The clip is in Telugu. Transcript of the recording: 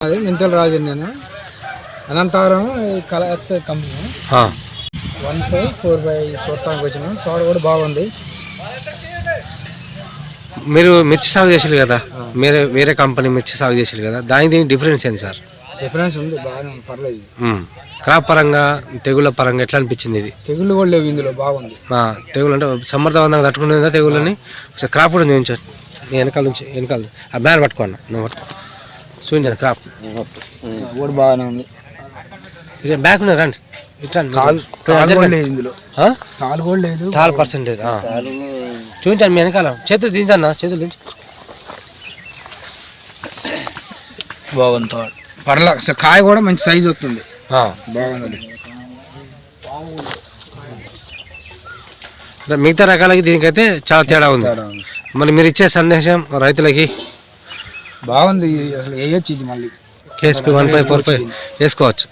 అది మెంతల్ రాజు నేను. అనంతరం colours company. One five four five చూడటానికి వచ్చినాం. చోట కూడా బాగుంది. మీరు మిర్చి సాగు చేసారు కదా? వేరే వేరే కంపెనీ మిర్చి సాగు చేసారు కదా? దానికి దీనికి డిఫరెన్స్ ఏంటి సార్? డిఫరెన్స్ ఉంది బాగానే ఉంది పర్లేదు. క్రాప్ పరంగా తెగుళ్ళ పరంగా ఎట్లా అనిపించింది ఇది? తెగుళ్ళు కూడా లేవు ఇందులో బాగుంది. తెగులు అంటే సమర్థవంతంగా తట్టుకునేదా తెగులని ఒకసారి క్రాప్ కూడా చూపించారు వెనకాల నుంచి వెనకాల. ఆ బ్యాన్ పట్టుకోండి నువ్వు పట్టుకో. చూపించాను క్రాప్ కూడా బాగానే ఉంది. బ్యాక్ ఉన్నది రండి. చాలా పర్సెంటేజ్ చూపించాను మీ వెనకాల. చేతులు దించన్నా చేతులు దించు. బాగుంది పర్లే అసలు కాయ కూడా మంచి సైజు వస్తుంది. ఆ. బాగుంది. అంటే మిగతా రకాలకి దీనికైతే చాలా తేడా ఉంది. తేడా ఉంది. మరి మీరు ఇచ్చే సందేశం రైతులకి బాగుంది. అసలు వేయచ్చు ఇది మళ్ళీ. KSP one five four five వేసుకోవచ్చు.